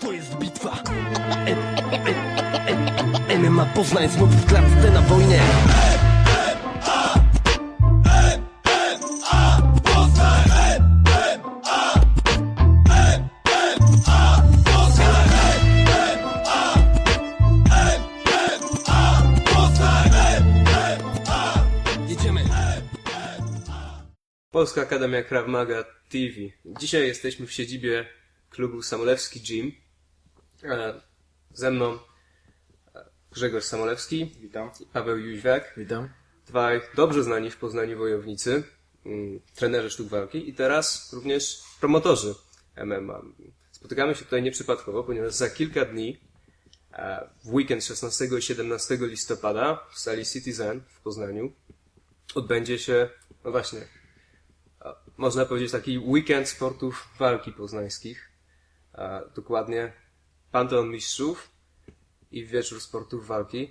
To jest bitwa. E, e, e, MMA Poznań znów w klatce na. Jedziemy. Polska Akademia Krav Maga TV. Dzisiaj jesteśmy w siedzibie klubu Samolewski Gym. E, Ze mną e, Grzegorz Samolewski Witam. i Paweł Jóźwiak. Witam. Dwaj dobrze znani w Poznaniu wojownicy, mm, trenerzy sztuk walki i teraz również promotorzy MMA. Spotykamy się tutaj nieprzypadkowo, ponieważ za kilka dni, e, w weekend 16 i 17 listopada w sali Citizen w Poznaniu odbędzie się, no właśnie, można powiedzieć taki weekend sportów walki poznańskich. Dokładnie Panteon Mistrzów i Wieczór Sportów Walki.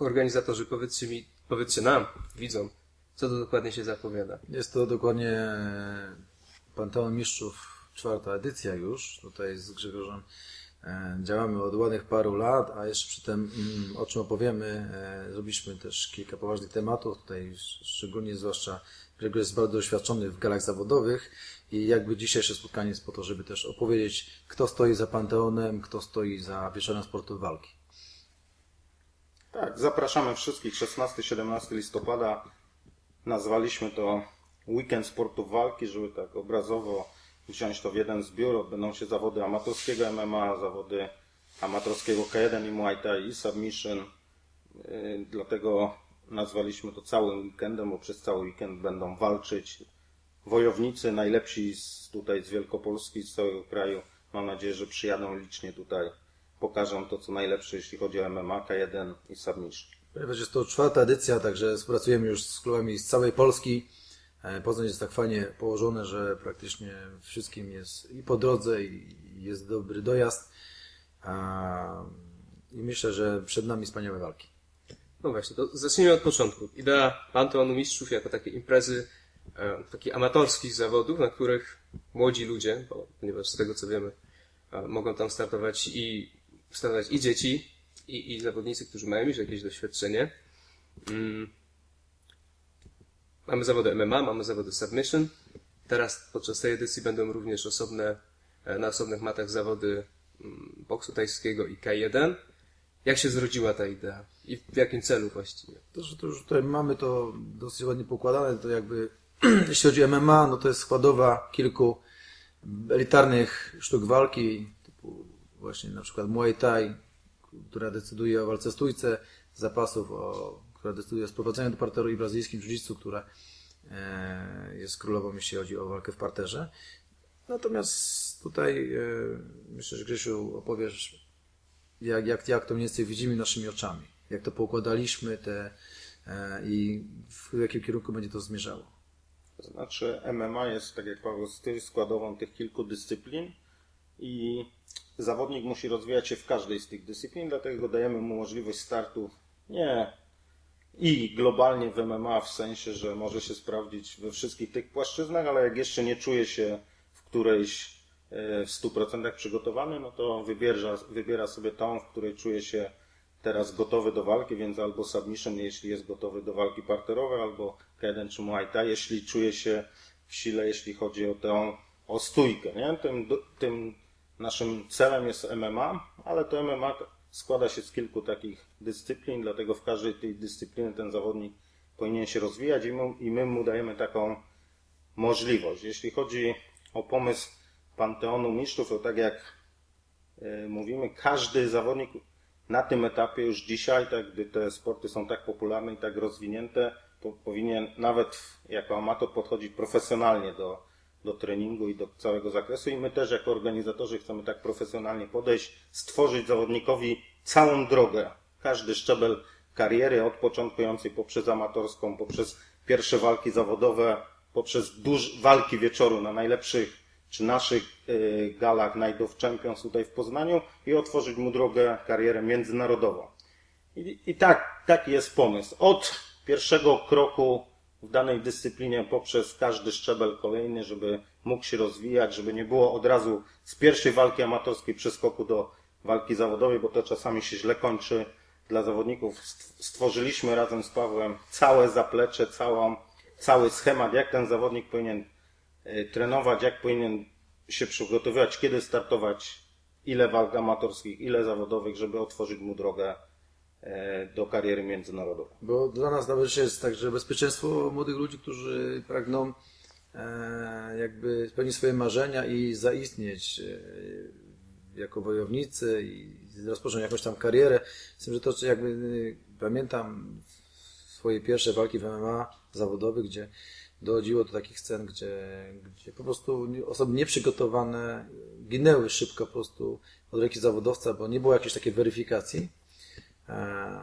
Organizatorzy powiedzcie mi, powiedzcie nam, widzom, co to dokładnie się zapowiada. Jest to dokładnie e, Panteon Mistrzów, czwarta edycja już. Tutaj z Grzegorzem e, działamy od ładnych paru lat, a jeszcze przy tym, mm, o czym opowiemy, e, zrobiliśmy też kilka poważnych tematów. Tutaj sz- szczególnie, zwłaszcza Grzegorz jest bardzo doświadczony w galach zawodowych i jakby dzisiejsze spotkanie jest po to, żeby też opowiedzieć, kto stoi za Panteonem, kto stoi za wieczorem sportu walki. Tak, zapraszamy wszystkich 16-17 listopada. Nazwaliśmy to Weekend Sportów Walki, żeby tak obrazowo wziąć to w jeden zbiór. Odbędą się zawody amatorskiego MMA, zawody amatorskiego K1 i Muay Thai i Submission. Yy, Dlatego nazwaliśmy to całym weekendem, bo przez cały weekend będą walczyć wojownicy, najlepsi z, tutaj z Wielkopolski, z całego kraju. Mam nadzieję, że przyjadą licznie tutaj, pokażą to, co najlepsze, jeśli chodzi o MMA, K1 i Submission. Ponieważ jest to czwarta edycja, także współpracujemy już z klubami z całej Polski. E, Poznań jest tak fajnie położone, że praktycznie wszystkim jest i po drodze, i jest dobry dojazd. I myślę, że przed nami wspaniałe walki. No właśnie, to zacznijmy od początku. Idea Panteonu Mistrzów jako takiej imprezy, e, takich amatorskich zawodów, na których młodzi ludzie, bo, ponieważ z tego co wiemy, e, mogą tam startować i startować i dzieci, i, i zawodnicy, którzy mają już jakieś doświadczenie. Mm. Mamy zawody MMA, mamy zawody Submission. Teraz podczas tej edycji będą również osobne, e, na osobnych matach zawody mm, boksu tajskiego i K1. Jak się zrodziła ta idea? I w jakim celu właściwie? To, że to już tutaj mamy to dosyć ładnie pokładane, to jakby jeśli chodzi o MMA, no to jest składowa kilku elitarnych sztuk walki, typu właśnie na przykład Muay Thai, która decyduje o walce stójce, zapasów, o, która decyduje o sprowadzeniu do parteru i brazylijskim jiu-jitsu, która e, jest królową, jeśli chodzi o walkę w parterze. Natomiast tutaj e, myślę, że Grzesiu opowiesz jak, jak, jak to mniej więcej widzimy naszymi oczami. Jak to poukładaliśmy te, e, i w jakim kierunku będzie to zmierzało. To znaczy MMA jest, tak jak Paweł styl, składową tych kilku dyscyplin i zawodnik musi rozwijać się w każdej z tych dyscyplin, dlatego dajemy mu możliwość startu nie i globalnie w MMA, w sensie, że może się sprawdzić we wszystkich tych płaszczyznach, ale jak jeszcze nie czuje się w którejś w 100% przygotowany, no to wybiera, wybiera sobie tą, w której czuje się teraz gotowy do walki, więc albo submission, jeśli jest gotowy do walki parterowej, albo K1 czy Muay Thai, jeśli czuje się w sile, jeśli chodzi o tę o stójkę. Nie? Tym, tym naszym celem jest MMA, ale to MMA składa się z kilku takich dyscyplin, dlatego w każdej tej dyscypliny ten zawodnik powinien się rozwijać i my, i my mu dajemy taką możliwość. Jeśli chodzi o pomysł Panteonu Mistrzów, to tak jak e, mówimy, każdy zawodnik na tym etapie już dzisiaj, tak, gdy te sporty są tak popularne i tak rozwinięte, po, powinien nawet jako amator podchodzić profesjonalnie do, do treningu i do całego zakresu. I my też jako organizatorzy chcemy tak profesjonalnie podejść, stworzyć zawodnikowi całą drogę, każdy szczebel kariery, od początkującej poprzez amatorską, poprzez pierwsze walki zawodowe, poprzez duż, walki wieczoru na najlepszych czy naszych y, galach Night of Champions tutaj w Poznaniu i otworzyć mu drogę, karierę międzynarodową. I, i tak, taki jest pomysł. Od pierwszego kroku w danej dyscyplinie poprzez każdy szczebel kolejny, żeby mógł się rozwijać, żeby nie było od razu z pierwszej walki amatorskiej przeskoku do walki zawodowej, bo to czasami się źle kończy dla zawodników. Stw- Stworzyliśmy razem z Pawłem całe zaplecze, całą, cały schemat, jak ten zawodnik powinien e, trenować, jak powinien się przygotowywać, kiedy startować, ile walk amatorskich, ile zawodowych, żeby otworzyć mu drogę e, do kariery międzynarodowej. Bo dla nas nawet jest tak, że bezpieczeństwo młodych ludzi, którzy pragną e, jakby spełnić swoje marzenia i zaistnieć e, jako wojownicy i rozpocząć jakąś tam karierę. Z tym, że to jakby e, pamiętam swoje pierwsze walki w MMA zawodowych, gdzie dochodziło do takich scen, gdzie, gdzie po prostu osoby nieprzygotowane ginęły szybko po prostu od ręki zawodowca, bo nie było jakiejś takiej weryfikacji. E,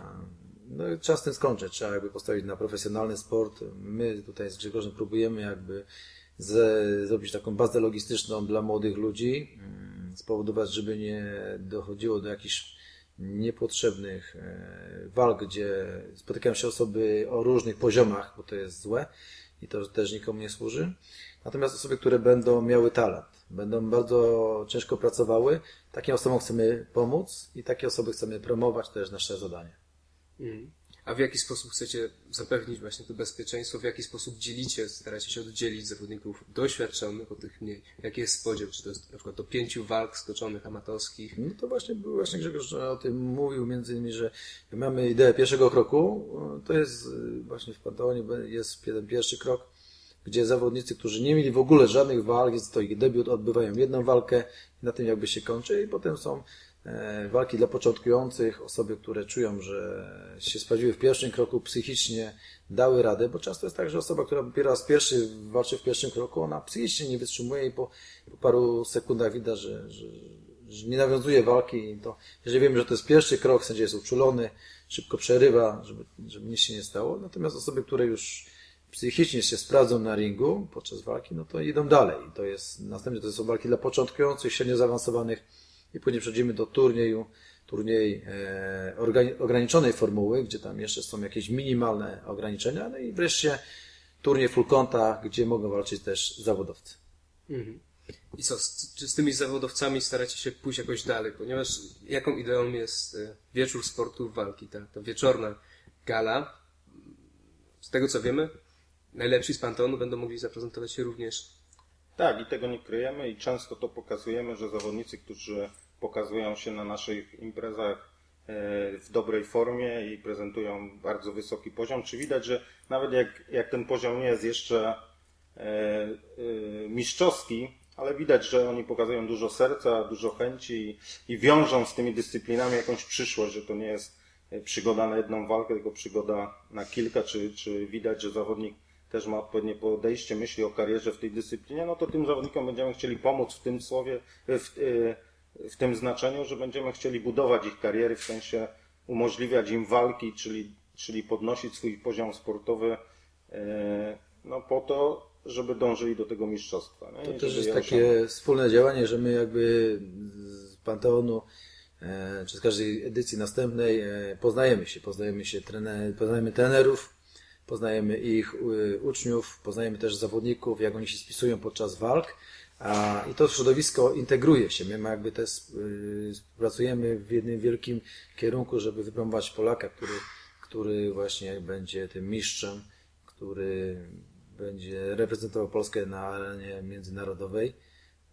No i trzeba z tym skończyć, trzeba jakby postawić na profesjonalny sport. My tutaj z Grzegorzem próbujemy jakby zrobić taką bazę logistyczną dla młodych ludzi, mm, spowodować, żeby nie dochodziło do jakichś niepotrzebnych e, walk, gdzie spotykają się osoby o różnych poziomach, bo to jest złe i to też nikomu nie służy. Natomiast osoby, które będą miały talent, będą bardzo ciężko pracowały, takim osobom chcemy pomóc i takie osoby chcemy promować, to jest nasze zadanie. Mhm. A w jaki sposób chcecie zapewnić właśnie to bezpieczeństwo? W jaki sposób dzielicie, staracie się oddzielić zawodników doświadczonych od tych mniej? Jaki jest podział? Czy to jest na przykład do pięciu walk stoczonych amatorskich? No to właśnie, właśnie Grzegorz o tym mówił, między innymi, że mamy ideę pierwszego kroku, to jest y, właśnie w Panteonie jest jeden pierwszy krok, gdzie zawodnicy, którzy nie mieli w ogóle żadnych walk, jest to ich debiut, odbywają jedną walkę i na tym jakby się kończy i potem są walki dla początkujących, osoby, które czują, że się sprawdziły w pierwszym kroku psychicznie, dały radę, bo często jest tak, że osoba, która dopiero raz pierwszy walczy w pierwszym kroku, ona psychicznie nie wytrzymuje i po, po paru sekundach widać, że, że, że nie nawiązuje walki to, jeżeli wiemy, że to jest pierwszy krok, sędzia jest uczulony, szybko przerywa, żeby, żeby nic się nie stało. Natomiast osoby, które już psychicznie się sprawdzą na ringu podczas walki, no to idą dalej. To jest, następnie to są walki dla początkujących, średnio zaawansowanych i później przechodzimy do turnieju, turniej e, ograniczonej formuły, gdzie tam jeszcze są jakieś minimalne ograniczenia, no i wreszcie turniej full contact, gdzie mogą walczyć też zawodowcy. Mhm. I co, z, czy z tymi zawodowcami staracie się pójść jakoś dalej? Ponieważ jaką ideą jest e, wieczór sportu walki, ta, ta wieczorna gala? Z tego co wiemy, najlepsi z Panteonu będą mogli zaprezentować się również Tak, i tego nie kryjemy i często to pokazujemy, że zawodnicy, którzy pokazują się na naszych imprezach e, w dobrej formie i prezentują bardzo wysoki poziom, czy widać, że nawet jak, jak ten poziom nie jest jeszcze e, e, mistrzowski, ale widać, że oni pokazują dużo serca, dużo chęci i, i wiążą z tymi dyscyplinami jakąś przyszłość, że to nie jest przygoda na jedną walkę, tylko przygoda na kilka, czy, czy widać, że zawodnik też ma odpowiednie podejście, myśli o karierze w tej dyscyplinie, no to tym zawodnikom będziemy chcieli pomóc w tym słowie, w, e, w tym znaczeniu, że będziemy chcieli budować ich kariery, w sensie umożliwiać im walki, czyli, czyli podnosić swój poziom sportowy, e, no po to, żeby dążyli do tego mistrzostwa. nie? To I też jest je takie wspólne działanie, że my jakby z Panteonu e, czy z każdej edycji następnej poznajemy się, poznajemy się, trener, poznajemy trenerów, poznajemy ich e, uczniów, poznajemy też zawodników, jak oni się spisują podczas walk. A, I to środowisko integruje się. My jakby też y, pracujemy w jednym wielkim kierunku, żeby wypromować Polaka, który, który właśnie będzie tym mistrzem, który będzie reprezentował Polskę na arenie międzynarodowej.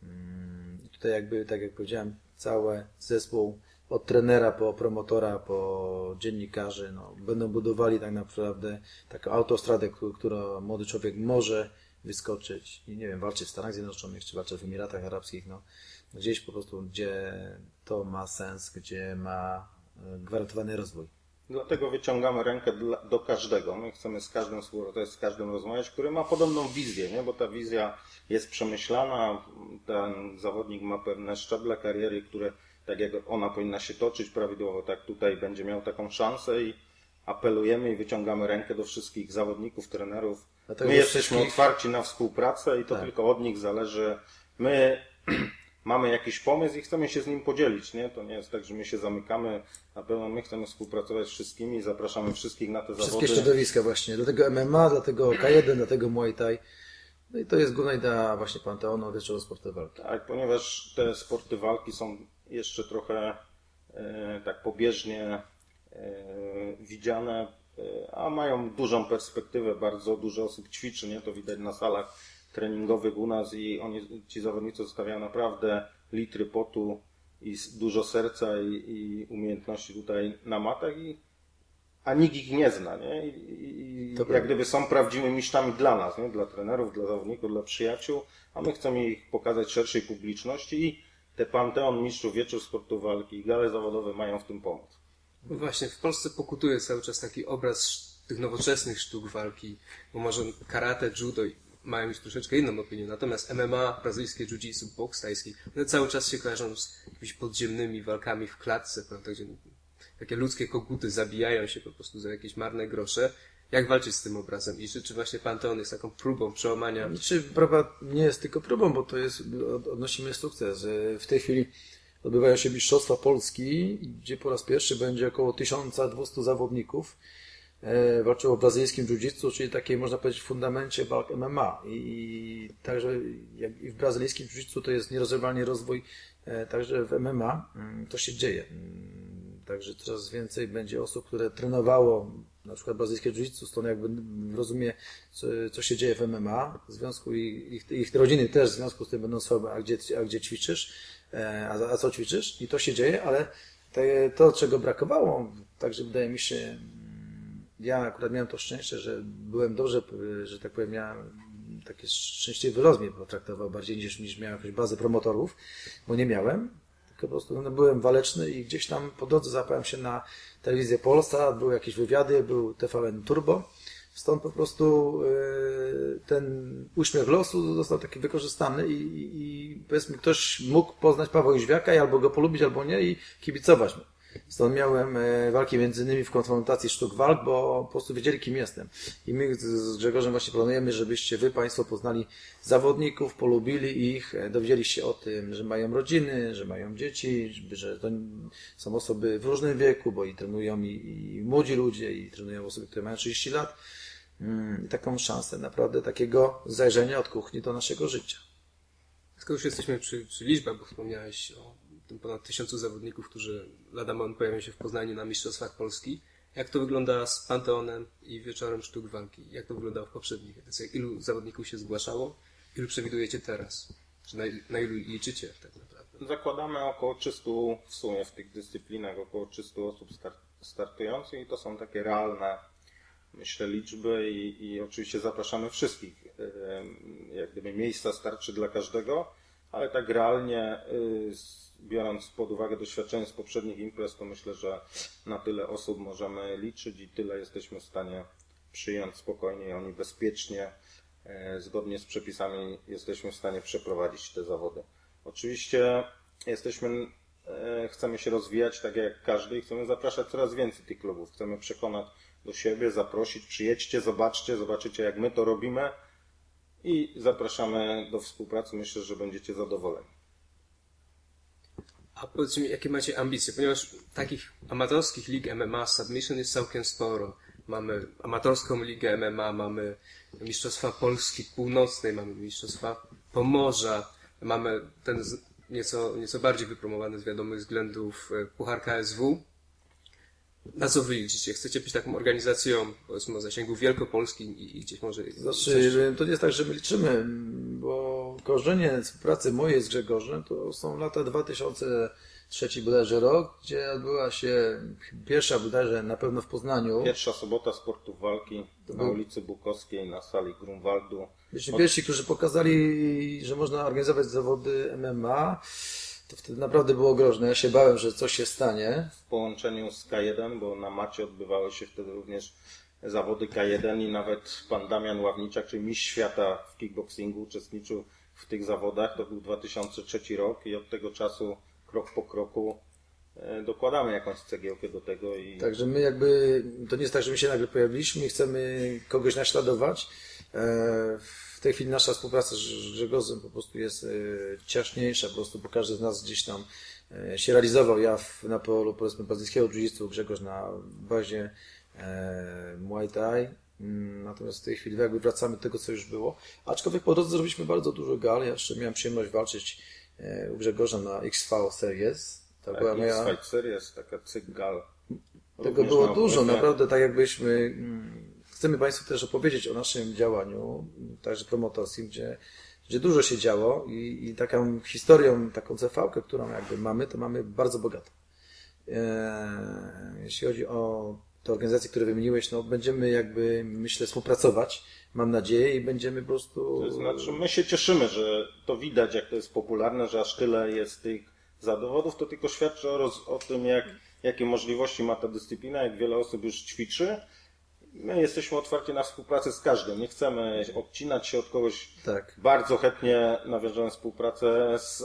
Mm, i Tutaj jakby, tak jak powiedziałem, cały zespół od trenera po promotora, po dziennikarzy, no, będą budowali tak naprawdę taką autostradę, któ- którą młody człowiek może wyskoczyć i nie wiem, walczyć w Stanach Zjednoczonych, czy walczyć w Emiratach Arabskich, no, gdzieś po prostu, gdzie to ma sens, gdzie ma e, gwarantowany rozwój. Dlatego wyciągamy rękę do każdego. My chcemy z każdym współpracować, z każdym rozmawiać, który ma podobną wizję, nie? bo ta wizja jest przemyślana. Ten zawodnik ma pewne szczeble kariery, które tak jak ona powinna się toczyć prawidłowo, tak tutaj będzie miał taką szansę i apelujemy i wyciągamy rękę do wszystkich zawodników, trenerów. My do jesteśmy wszystkich- otwarci na współpracę i to Tak. tylko od nich zależy. My mamy jakiś pomysł i chcemy się z nim podzielić, nie? To nie jest tak, że my się zamykamy, na pewno my chcemy współpracować z wszystkimi, zapraszamy wszystkich na te Wszystkie zawody. środowiska właśnie, dlatego MMA, dlatego K1, dlatego Muay Thai. No i to jest główna idea właśnie Panteonu Wieczoru Sportu Walki. Tak, ponieważ te sporty walki są jeszcze trochę e, tak pobieżnie e, widziane, e, a mają dużą perspektywę. Bardzo dużo osób ćwiczy, nie? To widać na salach treningowych u nas i oni, ci zawodnicy zostawiają naprawdę litry potu i dużo serca i, i umiejętności tutaj na matach i a nikt ich nie zna, nie? I, i, jak prawda. gdyby są prawdziwymi mistrzami dla nas, nie? Dla trenerów, dla zawodników, dla przyjaciół, a my chcemy ich pokazać szerszej publiczności i te Panteon Mistrzów Wieczór Sportu Walki i gale zawodowe mają w tym pomóc. No Właśnie, w Polsce pokutuje cały czas taki obraz tych nowoczesnych sztuk walki, bo może karate, judo mają już troszeczkę inną opinię, natomiast MMA, brazylijskie jiu-jitsu, boks tajski, one cały czas się kojarzą z jakimiś podziemnymi walkami w klatce, prawda, gdzie takie ludzkie koguty zabijają się po prostu za jakieś marne grosze. Jak walczyć z tym obrazem? I czy, czy właśnie Panteon jest taką próbą przełamania Czy prawa nie jest tylko próbą, bo to jest, od- odnosimy sukces. W tej chwili odbywają się Mistrzostwa Polski, gdzie po raz pierwszy będzie około 1200 zawodników e, walczyło w brazylijskim jiu-jitsu, czyli takiej można powiedzieć fundamencie walk MMA. I, i także jak i w brazylijskim jiu-jitsu to jest nierozerwalny rozwój, e, także w MMA mm, to się dzieje. Mm, Także coraz więcej będzie osób, które trenowało na przykład brazylijskie jiu-jitsu, stąd jakby rozumie, co, co się dzieje w MMA, w związku i ich, ich rodziny też w związku z tym będą słabe, a gdzie, a gdzie ćwiczysz, e, a, a co ćwiczysz? I to się dzieje, ale te, to, czego brakowało, także wydaje mi się, mm, ja akurat miałem to szczęście, że byłem dobrze, że tak powiem, miałem taki szczęśliwy los mnie potraktował bardziej niż, niż miałem jakąś bazę promotorów, bo nie miałem. Po prostu no, byłem waleczny i gdzieś tam po drodze zapałem się na telewizję Polsa, były jakieś wywiady, był TVN Turbo. Stąd po prostu e, ten uśmiech losu został taki wykorzystany i, i, i powiedzmy ktoś mógł poznać Pawła Jóźwiaka i albo go polubić, albo nie i kibicować mu. Stąd miałem e, walki między innymi w konfrontacji sztuk walk, bo po prostu wiedzieli kim jestem. I my z- Grzegorzem właśnie planujemy, żebyście wy Państwo poznali zawodników, polubili ich, e, dowiedzieli się o tym, że mają rodziny, że mają dzieci, że to są osoby w różnym wieku, bo i trenują i, i młodzi ludzie, i trenują osoby, które mają 30 lat. Mm, I taką szansę naprawdę takiego zajrzenia od kuchni do naszego życia. Skoro już jesteśmy przy, przy liczbach, bo wspomniałeś o ponad tysiącu zawodników, którzy lada moment pojawią się w Poznaniu na Mistrzostwach Polski. Jak to wygląda z Panteonem i Wieczorem Sztuk Walki? Jak to wyglądało w poprzednich edycjach? Ilu zawodników się zgłaszało? Ilu przewidujecie teraz? Czy na, na ilu liczycie tak naprawdę? Zakładamy około 300 w sumie w tych dyscyplinach, około 300 osób start, startujących i to są takie realne, myślę, liczby i, i oczywiście zapraszamy wszystkich. Jak gdyby miejsca starczy dla każdego, ale tak realnie, y, biorąc pod uwagę doświadczenie z poprzednich imprez, to myślę, że na tyle osób możemy liczyć i tyle jesteśmy w stanie przyjąć spokojnie i oni bezpiecznie, e, zgodnie z przepisami jesteśmy w stanie przeprowadzić te zawody. Oczywiście jesteśmy, e, chcemy się rozwijać tak jak każdy i chcemy zapraszać coraz więcej tych klubów. Chcemy przekonać do siebie, zaprosić, przyjedźcie, zobaczcie, zobaczycie jak my to robimy i zapraszamy do współpracy. Myślę, że będziecie zadowoleni. A powiedzcie mi, jakie macie ambicje? Ponieważ takich amatorskich lig MMA Submission jest całkiem sporo. Mamy amatorską ligę MMA, mamy Mistrzostwa Polski Północnej, mamy Mistrzostwa Pomorza, mamy ten nieco, nieco bardziej wypromowany z wiadomych względów e, Puchar KSW. Na co wy liczycie? Chcecie być taką organizacją, powiedzmy, o zasięgu Wielkopolski i, gdzieś może... Znaczy, to nie jest tak, że my liczymy, bo korzenie współpracy mojej z Grzegorzem to są lata 2003 bodajże rok, gdzie odbyła się pierwsza bodajże na pewno w Poznaniu. Pierwsza sobota sportów walki na był- ulicy Bukowskiej na sali Grunwaldu. Byliśmy pierwsi, którzy pokazali, że można organizować zawody MMA. To wtedy naprawdę było groźne. Ja się bałem, że coś się stanie. w połączeniu z K1, bo na macie odbywały się wtedy również zawody K1 i nawet pan Damian Ławniczak, czyli mistrz świata w kickboxingu, uczestniczył w tych zawodach. To był 2003 rok i od tego czasu krok po kroku e, dokładamy jakąś cegiełkę do tego i Także my jakby, to nie jest tak, że my się nagle pojawiliśmy i chcemy kogoś naśladować. E, W tej chwili nasza współpraca z Grzegorzem po prostu jest e, ciaśniejsza, po prostu bo każdy z nas gdzieś tam e, się realizował. Ja w, na polu powiedzmy brazylijskiego jiu-jitsu, Grzegorz na bazie e, Muay Thai, Mm, Natomiast w tej chwili jakby wracamy do tego, co już było. Aczkolwiek po drodze zrobiliśmy bardzo dużo gal. Ja jeszcze miałem przyjemność walczyć e, u Grzegorza na XV Series. To była Tak, moja... X-Fight Series, taka cygal. Tego Również było dużo, naprawdę tak jakbyśmy. Chcemy Państwu też opowiedzieć o naszym działaniu, także promotorskim, gdzie, gdzie dużo się działo i, i taką historią, taką CV-kę, którą jakby mamy, to mamy bardzo bogatą. Eee, jeśli chodzi o te organizacje, które wymieniłeś, no będziemy jakby, myślę, współpracować, mam nadzieję, i będziemy po prostu... To znaczy, my się cieszymy, że to widać, jak to jest popularne, że aż tyle jest tych zawodów. To tylko świadczy o, roz, o tym, jak, jakie możliwości ma ta dyscyplina, jak wiele osób już ćwiczy. My jesteśmy otwarci na współpracę z każdym. Nie chcemy odcinać się od kogoś. Tak. Bardzo chętnie nawiążemy współpracę z,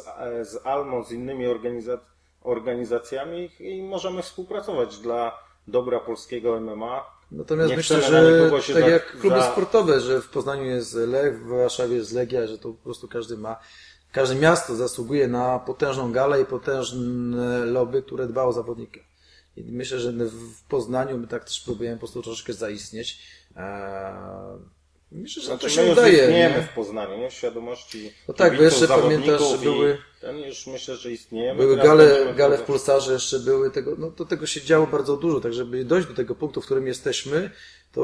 z Almą, z innymi organiza- organizacjami i możemy współpracować dla dobra polskiego MMA. Natomiast Nie myślę, że tak za- jak kluby za- sportowe, że w Poznaniu jest Lech, w Warszawie jest Legia, że to po prostu każdy ma, każde miasto zasługuje na potężną galę i potężne lobby, które dba o zawodnika. I myślę, że w Poznaniu my tak też próbujemy po prostu troszeczkę zaistnieć. Eee, Myślę, że Znaczy, to my się już udaje. istniejemy nie? w Poznaniu, nie? W świadomości No tak, bo jeszcze pamiętasz, że były- Ten już myślę, że istniejemy. Były gale, gale w Pulsarze jeszcze były, tego, no to tego się działo bardzo dużo, tak żeby dojść do tego punktu, w którym jesteśmy, to,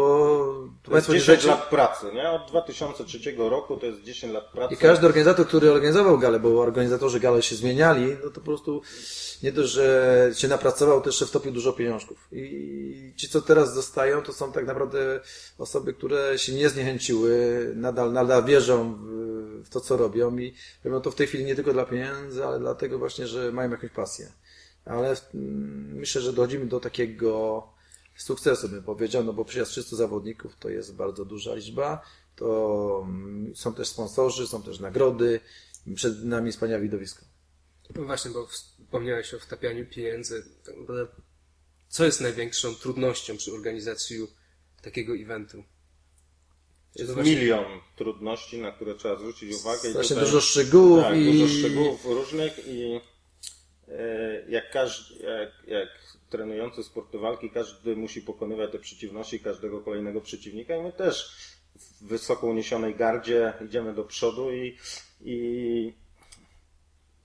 to jest Państwo 10 wiecie- lat pracy, nie? Od 2003 roku to jest 10 lat pracy. I każdy organizator, który organizował galę, bo organizatorzy gale się zmieniali, no to po prostu nie dość, że się napracował, to jeszcze wtopił dużo pieniążków. I ci, co teraz zostają, to są tak naprawdę osoby, które się nie zniechęciły, nadal, nadal wierzą w, w to, co robią i robią to w tej chwili nie tylko dla pieniędzy, ale dlatego właśnie, że mają jakąś pasję. Ale mm, myślę, że dochodzimy do takiego sukcesu, bym powiedział, no bo przecież 300 zawodników to jest bardzo duża liczba. To mm, są też sponsorzy, są też nagrody. Przed nami wspaniałe widowisko. No właśnie, bo wspomniałeś o wtapianiu pieniędzy. Tak Co jest największą trudnością przy organizacji takiego eventu? Jest właśnie- milion trudności, na które trzeba zwrócić uwagę. Strasznie tutaj- dużo szczegółów tak, i dużo szczegółów różnych i e, jak, każdy, jak, jak trenujący sporty walki, każdy musi pokonywać te przeciwności każdego kolejnego przeciwnika i my też w wysoko uniesionej gardzie idziemy do przodu i, i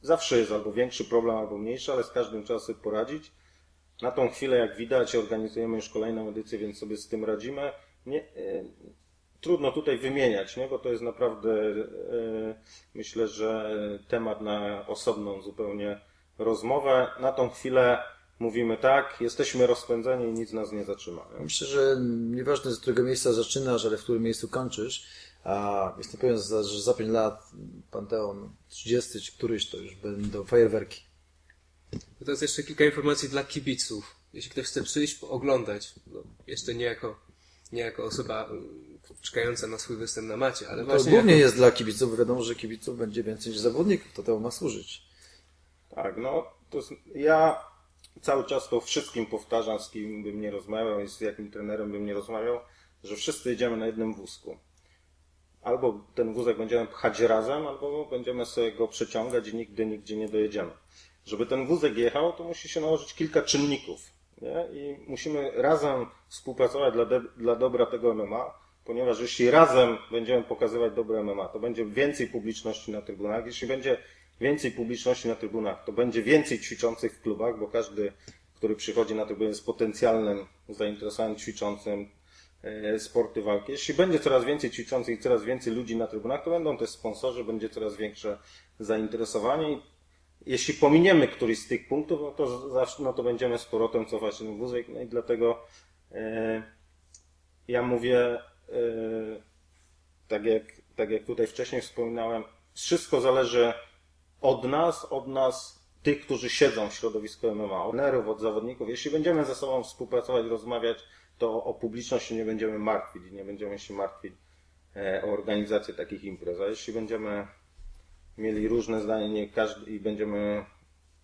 zawsze jest albo większy problem, albo mniejszy, ale z każdym trzeba sobie poradzić. Na tą chwilę, jak widać, organizujemy już kolejną edycję, więc sobie z tym radzimy. Nie, e, trudno tutaj wymieniać, nie? bo to jest naprawdę, e, myślę, że temat na osobną zupełnie rozmowę. Na tą chwilę mówimy tak, jesteśmy rozpędzeni i nic nas nie zatrzyma. myślę, że nieważne z którego miejsca zaczynasz, ale w którym miejscu kończysz. A jestem pewien, że za 5 lat Panteon 30 czy któryś to już będą fajerwerki. To jest jeszcze kilka informacji dla kibiców. Jeśli ktoś chce przyjść, oglądać, no, jeszcze nie jako, nie jako osoba y, czekająca na swój występ na macie, ale To właśnie głównie jako, jest dla kibiców, bo wiadomo, że kibiców będzie więcej niż zawodników, to temu ma służyć. Tak, no to jest, ja cały czas to wszystkim powtarzam, z kim bym nie rozmawiał i z jakim trenerem bym nie rozmawiał, że wszyscy jedziemy na jednym wózku. Albo ten wózek będziemy pchać razem, albo będziemy sobie go przeciągać i nigdy, nigdzie nie dojedziemy. Żeby ten wózek jechał, to musi się nałożyć kilka czynników. Nie? I musimy razem współpracować dla, de- dla dobra tego MMA, ponieważ jeśli razem będziemy pokazywać dobre MMA, to będzie więcej publiczności na trybunach. Jeśli będzie więcej publiczności na trybunach, to będzie więcej ćwiczących w klubach, bo każdy, który przychodzi na trybunę jest potencjalnym zainteresowanym ćwiczącym e, sporty walki. Jeśli będzie coraz więcej ćwiczących i coraz więcej ludzi na trybunach, to będą też sponsorzy, będzie coraz większe zainteresowanie. Jeśli pominiemy któryś z tych punktów, no to zawsze, no to będziemy z powrotem cofać ten wózek, no i dlatego e, ja mówię, e, tak jak, tak jak tutaj wcześniej wspominałem, wszystko zależy od nas, od nas, tych, którzy siedzą w środowisku MMA, od nerów, od zawodników. Jeśli będziemy ze sobą współpracować, rozmawiać, to o publiczność się nie będziemy martwić, nie będziemy się martwić e, o organizację takich imprez. A jeśli będziemy mieli różne zdanie nie każdy, i będziemy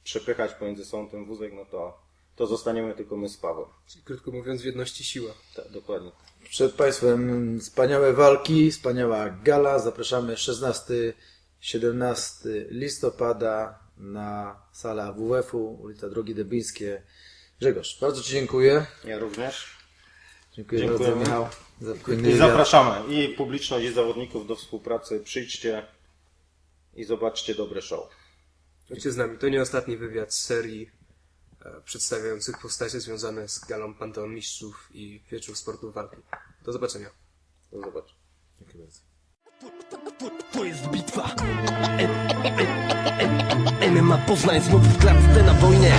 przepychać pomiędzy sobą ten wózek, no to, to zostaniemy tylko my z Pawłem. czyli krótko mówiąc, w jedności siła. Tak, dokładnie. Przed Państwem wspaniałe walki, wspaniała gala. Zapraszamy 16-17 listopada na sala WF-u, ulica Drogi Debińskie. Grzegorz, bardzo Ci dziękuję. Ja również. Dziękuję, Dziękujemy. bardzo, Michał. Za I zapraszamy i publiczność, i zawodników do współpracy. Przyjdźcie i zobaczcie dobre show. Bądźcie z nami. To nie ostatni wywiad z serii e, przedstawiających postacie związane z galą Panteon Mistrzów i Wieczór Sportu Walki. Do zobaczenia. Do zobaczenia. Dziękuję bardzo. To jest bitwa M- M- M- MMA Poznań znów w klatce na wojnę